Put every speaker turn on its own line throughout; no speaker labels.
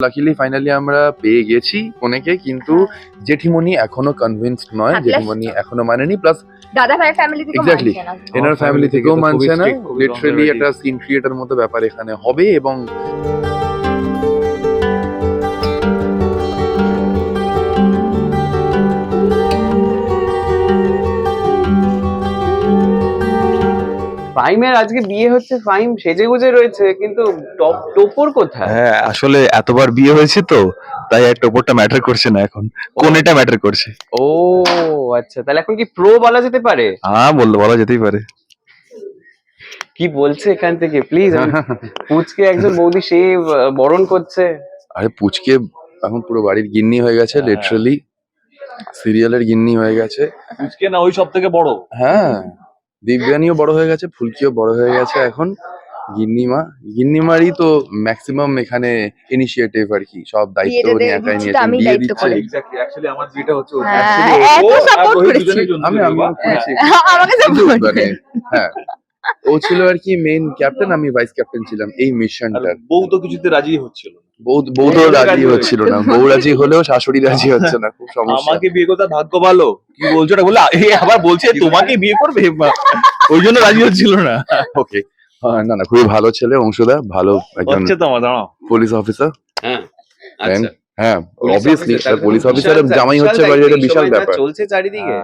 Luckily finally আমরা পেয়ে গেছি কোনেকে কিন্তু জেঠিমনি এখনও কনভিন্সড নয় জেঠিমনি এখনও মানেনি প্লাস
দাদা ভাই ফ্যামিলি থেকে
এক্স্যাক্টলি
মানছে না।
এনার ফ্যামিলি থেকেও মানছে না। লিটারালি। একটা সিন ক্রিয়েটার মতো ব্যাপার এখানে হবে এবং
ফাইমের আজকে বিয়ে হচ্ছে ফাইম সেজে গুজে রয়েছে কিন্তু টপ টোপর কোথায়?
হ্যাঁ আসলে এতবার বিয়ে হয়েছে তো তাই আর টোপরটা ম্যাটার করছে না এখন। কোনেটা ম্যাটার করছে?
ও আচ্ছা তাহলে এখন কি প্রো বলা যেতে পারে?
হ্যাঁ বলল বলা যেতেই পারে।
কি বলছে এখান থেকে? প্লিজ পুচকে একজন বৌদি সে বরণ করছে।
আরে পুচকে এখন পুরো বাড়ির গিন্নি হয়ে গেছে
হ্যাঁ।
লিটারালি সিরিয়ালের গিন্নি হয়ে গেছে।
আজকে না ওই সব থেকে বড়।
হ্যাঁ। দিব্যানিও বড় হয়ে গেছে ফুলকিও বড় হয়ে গেছে এখন গিন্নিমা গিন্নিমারই তো ম্যাক্সিমাম এখানে ইনিশিয়েটিভ আর কি সব দায়িত্ব
বিয়েটা
একাই
আমি
বিয়ে
দায়িত্ব
দিচ্ছে
করি।
এক্স্যাক্টলি আমার বিয়েটা হচ্ছে ওর।
হ্যাঁ, এত করেছি।
আমি
বাহ।
করেছি
আমাকে support
মানে
করে।
হ্যাঁ ও ছিল আর কি মেইন ক্যাপ্টেন আমি ভাইস ক্যাপ্টেন ছিলাম এই মিশনটার
বউ তো কিছুতে রাজি হচ্ছিল না।
বউ রাজি হচ্ছিল না। বউ রাজি হলেও শাশুড়ি রাজি হচ্ছে না খুব সমস্যা।
আমাকে বিয়ে করতে ভাগ্য ভালো। কি বলছো না বলে এ আবার বলছে তোমাকে বিয়ে করবে? ওই জন্য রাজি হচ্ছিল না।
ওকে না না খুবই ভালো ছেলে অংশদা ভালো একজন পুলিশ অফিসার
হ্যাঁ আচ্ছা।
হ্যাঁ অবভিয়াসলি পুলিশ
বিশাল
অফিসারের জামাই হচ্ছে
এই
বিশাল ব্যাপার।
চলছে চারিদিকে?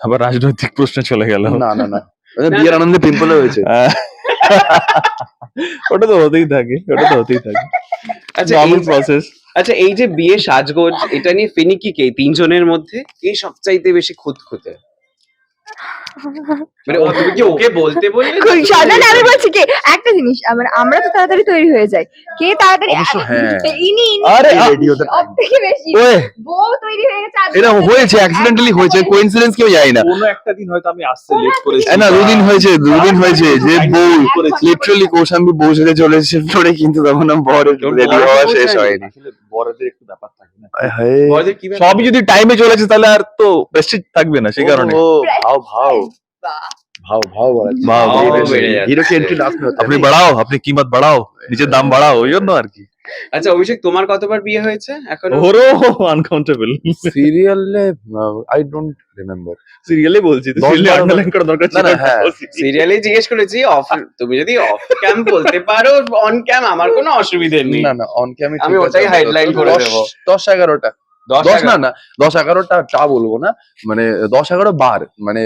আবার রাজনৈতিক প্রশ্ন চলে গেল।
না। না না। বিয়ের আনন্দে পিম্পল হয়েছে।
ওটা তো হতেই থাকে ওটা তো হতেই থাকে।
আচ্ছা
নর্মাল প্রসেস
আচ্ছা এই যে বিয়ে সাজগোজ এটা নিয়ে ফিনিকি কে তিনজনের মধ্যে এই সবচাইতে বেশি খুঁতখুঁতে? মানে তুমি কি ওকে বলতে বললে
আমি বলছি কি? একটা জিনিস আমার আমরা তো তাড়াতাড়ি তৈরি হয়ে যাই। কে তাড়াতাড়ি
অবশ্য হ্যাঁ।
ইনি ইনি
আরে আ-
রেডিওতে
সব থেকে বেশি। বউ তৈরি হয়ে গেছে
এটা হয়েছে অ্যাক্সিডেন্টালি হয়েছে কোইন্সিডেন্স কেউ জানি না।
কোনো একটা দিন হয়তো আমি আসতে লেট করেছি।
না দুদিন হয়েছে দুদিন হয়েছে যে বউ। লিটারালি কৌশাম্বী বউ সেজে চলে এসেছে ফ্লোরে কিন্তু তখন রেডি হওয়া শেষ হয়নি।
বড়দের একটু ব্যাপার থাকে না।
হায়।
সবই যদি টাইমে চলেছে তাহলে আর তো প্রেস্টিজ থাকবে না সেই কারণে।
ও, ভাও ভাও। ভাও ভাও
আপনি বাড়াও আপনি কিমত বাড়াও নিজের দাম বাড়াও ওই জন্য আর কি।
আচ্ছা অভিষেক তোমার কতবার বিয়ে হয়েছে এখন?
ওরো আনকাউন্টেবল
সিরিয়ালে আই ডোন্ট রিমেম্বার
সিরিয়ালে বলছি তো সিরিয়ালে আন্ডারলাইন করা দরকার ছিল।
জিজ্ঞেস করেছি অফ তুমি যদি অফ ক্যাম বলতে পারো অন ক্যাম আমার কোনো অসুবিধে নেই।
না না অন ক্যামে
আমি ওটাই হেডলাইন করে দেব।
10 11টা
দশ
দশ না না দশ এগারোটা টা বলব না। মানে দশ এগারো বার মানে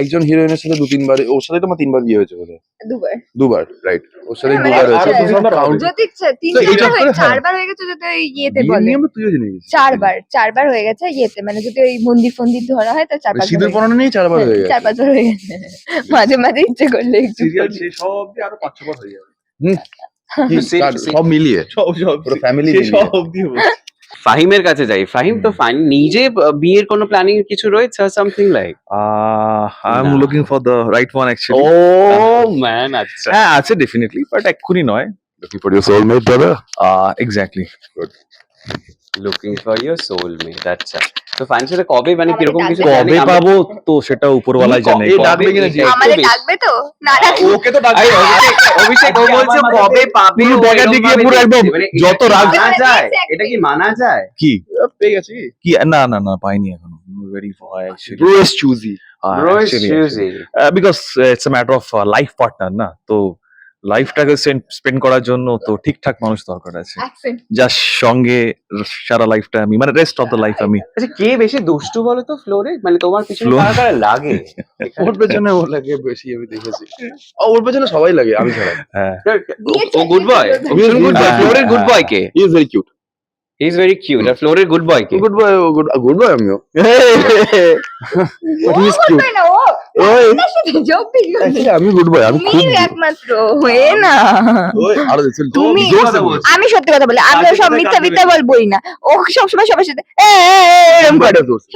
একজন হিরোইনের সাথে দু তিনবার ওর সাথে তোমার তিনবার বিয়ে হয়েছে বোধহয়।
দুবার।
দুবার রাইট ওর সাথে
হ্যাঁ,
দুবার
মানে
হয়েছে। দুবার। তো
চারবার
এইটা
হয়ে
হ্যাঁ।
চারবার হয়ে গেছে যদি ওই ইয়েতে বলে।
তুইও জেনে গেছিস।
চারবার চারবার হয়ে গেছে ইয়েতে। মানে যদি ওই মন্দির ফন্দির ধরা হয় তো চার পাঁচ
সিঁদুর পরানো নিয়ে চারবার হয়ে গেছে।
চার পাঁচবার হয়ে গেছে। মাঝে মাঝে ইচ্ছে করলে একটু
সিরিয়াল। শেষ হওয়া আরও পাঁচ ছবার হয়ে যাবে।
সব মিলিয়ে।
সব সব
পুরো family
শেষ
মিলিয়ে।
ফাহিমের কাছে যাই। ফাহিম তো ফাইন নিজে বিয়ের কোনো প্ল্যানিং কিছু রয়েছে something like
ah I am. Looking for the right one actually oh
man আচ্ছা।
হ্যাঁ আছে ডেফিনেটলি বাট এক্ষুনি নয়।
Looking for your soulmate brother?
Exactly
looking for your soulmate আচ্ছা তো ফাইন কবে মানে কীরকম কিছু
ডাকবে?
কবে পাবো তো সেটা উপরওয়ালাই জানে
ডাকবে কিনা
একটু
আমাদের ডাকবে তো? না ডাকবে
ওকে তো
আরে অভিষেক ও বলছে কবে পাবে
পুরো
এরকম
দিয়ে পুরো। একদম
মানে
যত রাগ-
যায়. এটা কি মানা যায়?
কি?
পেয়ে গেছি।
কি না না না পাইনি এখনও। Very boy actually
bro is choosy
Bro is choosy.
Because it's a matter of life partner না? তো লাইফটাকে স্পেন্ড করার জন্য তো ঠিকঠাক মানুষ দরকার আছে. যার সঙ্গে সারা লাইফটা আমি মানে রেস্ট অফ দ্য লাইফ আমি।
আচ্ছা কে বেশি দুষ্টু বলো তো ফ্লোরে মানে তোমার পিছনে কারা কারা লাগে?
ওর পেছনে ও লাগে বেশি আমি দেখেছি। ও, ওর পেছনে সবাই লাগে আমি ছাড়া।
হ্যাঁ।
ও গুড বয় গুড বয় ফ্লোরের good boy K?
He is very cute
he is very cute আর ফ্লোরের গুড বয় কে
good boy good good boy আমিও
ও
he is cute. ওই। Actually, আমি গুড বয় আমি খুব
একমাত্র হয়ে না।
আরও দেখছেন
তুমি- আমি সত্যি কথা বলি আমি সব মিথ্যা মিথ্যা। বলবোই না। ও সবসময় সবার সাথে এরম করে।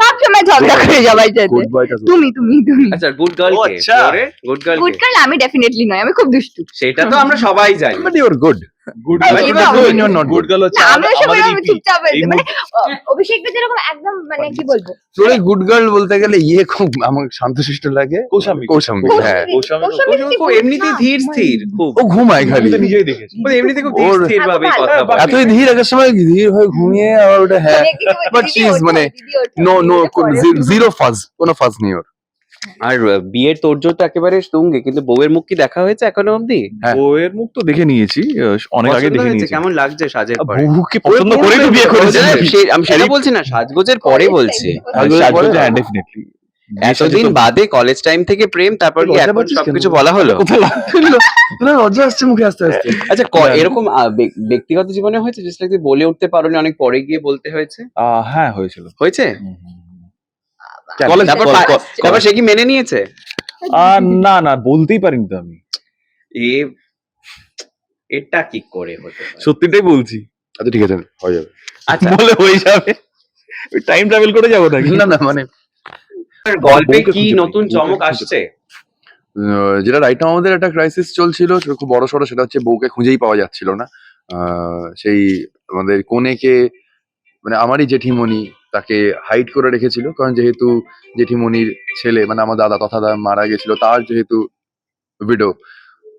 সব সময় ঝগড়া করে সবাই সাথে
গুড বয়টা
তুমি তুমি তুমি।
আচ্ছা গুড গার্ল কে?
আচ্ছা।
গুড গার্ল
গুড গার্ল আমি ডেফিনেটলি নয় আমি খুব দুষ্টু।
সেটা তো আমরা সবাই জানি।
Are good.
গুড গার্ল হচ্ছে
চুপচাপ মানে অভিষেকটা যেরকম একদম মানে কি বলব?
গুড গার্ল বলতে গেলে ইয়ে খুব আমার শান্তশিষ্ট লাগে। হ্যাঁ।
ও এমনিতেই ধীর
মানে-
স্থির খুব
ও ঘুমায়
আমি
খালি।
তো নিজেই দেখেছি।
ও এমনিতে খুব ধীর স্থির ভাবেই কথা বলে।
এতই ধীর এক সময় ধীর হয়ে ঘুমিয়ে আবার ওটা হ্যাঁ।
মানে
নো নো জিরো ফাজ কোনো ফাজ নেই ওর।
আর বিয়ের তোরজোর তো একেবারে তুঙ্গে কিন্তু বউয়ের মুখ কি দেখা হয়েছে এখনও অবধি?
হ্যাঁ।
বউয়ের মুখ তো দেখে নিয়েছি অনেক আগে দেখে নিয়েছি।
কেমন লাগছে সাজের পরে?
বহুকে পছন্দ করে তো বিয়ে করেছে।
সে- আমি সেটা বলছি না সাজগোজের পরে বলছি।
সাজগোজের
হ্যাঁ ডেফিনেটলি
এতদিন বাদে কলেজ টাইম থেকে প্রেম তারপর কি এখন? সবকিছু বলা হলো?
না লজ্জা আসছে মুখে আস্তে আস্তে।
আচ্ছা ক- এরকম ব্যক্তিগত জীবনে হয়েছে? লাইক বলে উঠতে পারোনি অনেক পরে গিয়ে বলতে হয়েছে?
হ্যাঁ হয়েছিল।
হয়েছে? তারপর সে কি মেনে নিয়েছে?
আহ, না না বলতেই পারিনি তো আমি।
এ এটা কি করে হতে পারে?
সত্যিটাই বলছি।
আচ্ছা ঠিক আছে হয়ে যাবে।
আচ্ছা।
বলে হয়ে যাবে। টাইম ট্রাভেল করে যাব নাকি?
না না মানে
আপনার গল্পে
বউকে
কি নতুন চমক আসছে?
আহ, যেটা রাইট নাও আমাদের একটা ক্রাইসিস চলছিল সেটা খুব বড় সড়ো সেটা হচ্ছে বউকে খুঁজেই পাওয়া যাচ্ছিল না। আহ, সেই আমাদের কোনেকে মানে আমারই জেঠিমণি তাকে হাইড করে রেখেছিল। কারণ যেহেতু জেঠিমণির ছেলে মানে আমার দাদা তথা দাদা মারা গেছিল তার যেহেতু ভিডো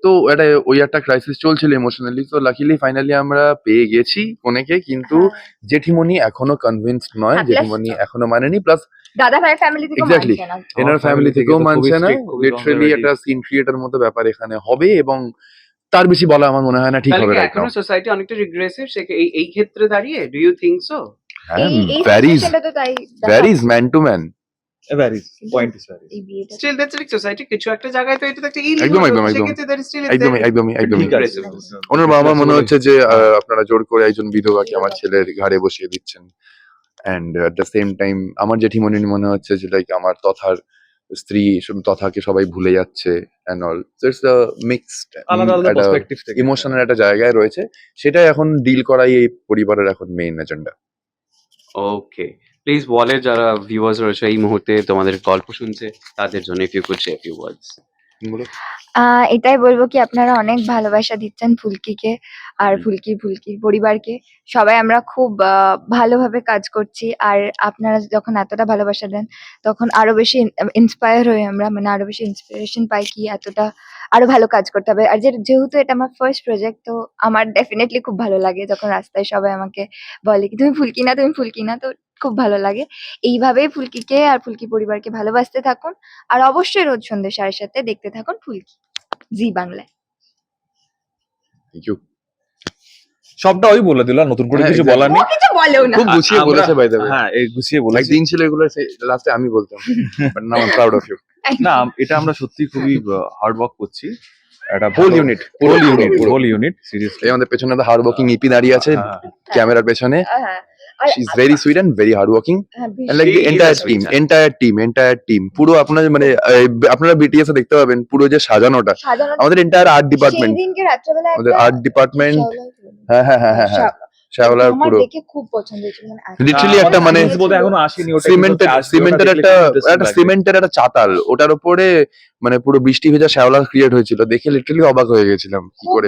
তো এটা ওই একটা ক্রাইসিস চলছিল ইমোশনালি তো লাকিলি ফাইনালি আমরা পেয়ে গেছি কোনেকে কিন্তু জেঠিমণি এখনও কনভিন্সড নয়
হ্যাঁ,
জেঠিমণি এখনও মানেনি। প্লাস
দাদা ভাইয়ের ফ্যামিলি থেকে
Exactly. এনার ফ্যামিলি থেকেও
তো
মানছে না। লিটারালি একটা সিন ক্রিয়েটার মতো ব্যাপার এখানে হবে এবং তার বেশি বলা আমার মনে হয় না ঠিক হবে রাইট
সোসাইটি অনেকটা রিগ্রেসিভ এই এই ক্ষেত্রে দাঁড়িয়ে? ডু ইউ থিংক সো
হ্যাঁ
এই এই
varies varies man to man
varies point is varies
still that's like society কিছু একটা জায়গায় তো এটা তো একটা
একদম, একদম, একদম। একদমই। একদমই একদমই
ঠিক
ওনার বাবা মনে হচ্ছে যে আহ, আপনারা জোর করে একজন বিধবাকে আমার ছেলের ঘাড়ে বসিয়ে দিচ্ছেন। অ্যান্ড দ্য সেম টাইম আমার জেঠিমণি মনে হচ্ছে যে লাইক আমার তথার স্ত্রী সব- তথাকে সবাই ভুলে যাচ্ছে and all so it's the mixed
আলাদা আলাদা
ইমোশনের একটা জায়গায় রয়েছে। সেটাই এখন ডিল করাই এই পরিবারের এখন মেইন এজেন্ডা
ওকে প্লিজ বলে যারা ভিউয়ার্স রয়েছে, এই মুহূর্তে তোমাদের গল্প শুনছে, তাদের জন্য if you could share few words
ah, এটাই বলব কি আপনারা অনেক ভালোবাসা দিচ্ছেন ফুলকিকে আর ফুলকি ফুলকির পরিবারকে। সবাই আমরা খুব আহ, ভালোভাবে কাজ করছি আর আপনারা যখন এতটা ভালোবাসা দেন তখন আরও বেশি ইন্সপায়ার হই আমরা মানে আরও বেশি ইন্সপিরেশন পাই কি এতটা আরও ভালো কাজ করতে হবে। আর যে- যেহেতু এটা আমার ফার্স্ট প্রজেক্ট তো আমার ডেফিনেটলি খুব ভালো লাগে যখন রাস্তায় সবাই আমাকে বলে কি তুমি ফুলকি না তুমি ফুলকি না। তো খুব ভালো লাগে। এইভাবেই ফুলকিকে আর ফুলকি পরিবারকে ভালোবাসতে থাকুন। আর অবশ্যই রোজ সন্ধ্যে সাড়ে সাথে দেখতে থাকুন ফুলকি। জি বাংলায়।
থ্যাংক ইউ
সবটা ওই বলে দিল নতুন করে
হ্যাঁ,
কিছু বলার নেই।
কিছু বলেও না।
খুব গুছিয়ে বলেছে বাই দ্য
হ্যাঁ এই গুছিয়ে বলেছি।
একদিন ছিল এগুলো লাস্টে আমি বলতাম but now I proud of you
না এটা আমরা সত্যি খুবই হার্ড ওয়ার্ক করছি। একটা
whole unit
whole unit whole unit seriously
এই আমাদের পেছনে হার্ড ওয়ার্কিং ইপি দাঁড়িয়ে আছে ক্যামেরার পেছনে।
হ্যাঁ।
She is very sweet and very hard working and like
She
the
is a
entire team entire team entire team. পুরো আপনার মানে আপনারা বিটিএস এ দেখতে পাবেন পুরো যে সাজানোটা আমাদের এন্টায়ার আর্ট ডিপার্টমেন্ট আমাদের আর্ট ডিপার্টমেন্ট হ্যাঁ হ্যাঁ হ্যাঁ হ্যাঁ হ্যাঁ
শ্যাওলা-
শ্যাওলার
আমার
পুরো
দেখে খুব পছন্দ হয়েছিল মানে
লিটারালি একটা মানে সিমেন্টের সিমেন্টের একটা একটা সিমেন্টের একটা চাতাল। ওটার উপরে মানে পুরো বৃষ্টি ভেজা শ্যাওলা ক্রিয়েট হয়েছিল দেখে লিটারালি অবাক হয়ে গেছিলাম কি করে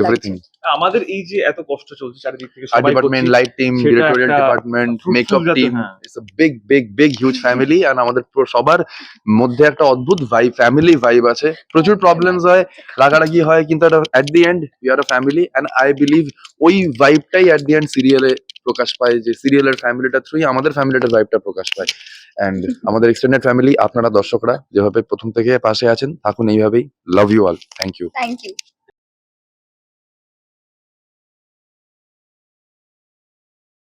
এভরিথিং
আমাদের এই যে এত কষ্ট চলছে চারিদিক থেকে সবাই
department light team directorial department makeup team. It's a big big big huge family and আমাদের পুরো সবার মধ্যে একটা অদ্ভুত ভাইব ফ্যামিলি ভাইব আছে। প্রচুর প্রবলেমস হয় রাগারাগি হয় কিন্তু at the end we are a family and I believe ওই ভাইবটাই এট দি এন্ড সিরিয়ালে প্রকাশ পায় যে সিরিয়ালের ফ্যামিলিটা থ্রুই আমাদের ফ্যামিলিটার ভাইবটা প্রকাশ পায়। এন্ড আমাদের এক্সটেন্ডেড ফ্যামিলি আপনারা দর্শকরা যেভাবে প্রথম থেকে পাশে আছেন, থাকুন এইভাবেই love you all thank you
thank you